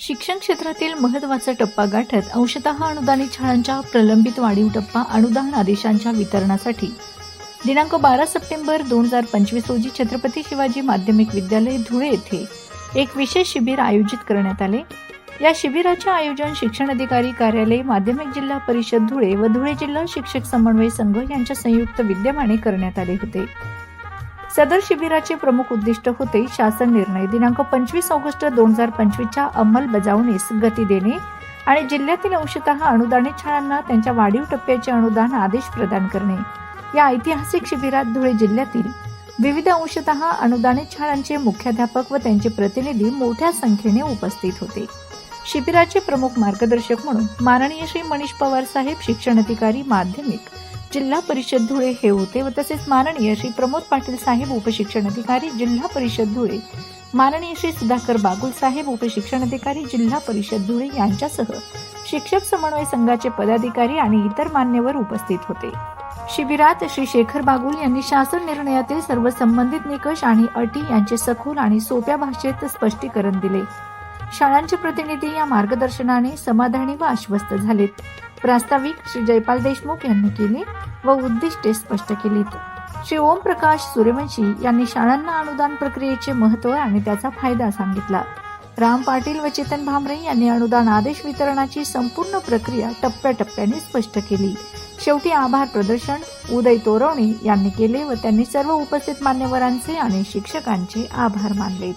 शिक्षण क्षेत्रातील महत्त्वाचा टप्पा गाठत अंशतः अनुदानित शाळांच्या प्रलंबित वाढीव टप्पा अनुदान आदेशांच्या वितरणासाठी. दिनांक बारा सप्टेंबर दोन हजार पंचवीस रोजी छत्रपती शिवाजी माध्यमिक विद्यालय धुळे येथे एक विशेष शिबिर आयोजित करण्यात आले. या शिबिराचे आयोजन शिक्षण अधिकारी कार्यालय माध्यमिक जिल्हा परिषद धुळे व धुळे जिल्हा शिक्षक समन्वय संघ यांच्या संयुक्त विद्यमाने करण्यात आले होते. सदर शिबिराचे प्रमुख उद्दिष्ट होते शासन निर्णय दिनांक पंचवीस ऑगस्ट दोन हजार पंचवीसच्या अंमलबजावणीस गती देणे आणि जिल्ह्यातील अंशतः अनुदानित शाळांना त्यांच्या वाढीव टप्प्याचे अनुदान आदेश प्रदान करणे. या ऐतिहासिक शिबिरात धुळे जिल्ह्यातील विविध अंशतः अनुदानित शाळांचे मुख्याध्यापक व त्यांचे प्रतिनिधी मोठ्या संख्येने उपस्थित होते. शिबिराचे प्रमुख मार्गदर्शक म्हणून माननीय श्री मनीष पवार साहेब शिक्षण अधिकारी माध्यमिक जिल्हा परिषद धुळे हे होते व तसेच माननीय श्री प्रमोद पाटील साहेब उपशिक्षण अधिकारी जिल्हा परिषद धुळे. माननीय श्री सुधाकर बागुल साहेब उपशिक्षण अधिकारी जिल्हा परिषद धुळे यांच्यासह शिक्षक समन्वय संघाचे पदाधिकारी आणि इतर मान्यवर उपस्थित होते. शिबिरात श्री शेखर बागुल यांनी शासन निर्णयातील सर्व संबंधित निकष आणि अटी यांचे सखोल आणि सोप्या भाषेत स्पष्टीकरण दिले. शाळांचे प्रतिनिधी या मार्गदर्शनाने समाधानी व आश्वस्त झालेत. प्रास्ताविक श्री जयपाल देशमुख यांनी केले व उद्दिष्टे स्पष्ट केलीत. श्री ओम प्रकाश सूर्यवंशी यांनी शाळांना अनुदान प्रक्रियेचे महत्त्व आणि त्याचा फायदा सांगितला. राम पाटील व चेतन भामरे यांनी अनुदान आदेश वितरणाची संपूर्ण प्रक्रिया टप्प्याटप्प्याने स्पष्ट केली. शेवटी आभार प्रदर्शन उदय तोरवणे यांनी केले व त्यांनी सर्व उपस्थित मान्यवरांचे आणि शिक्षकांचे आभार मानले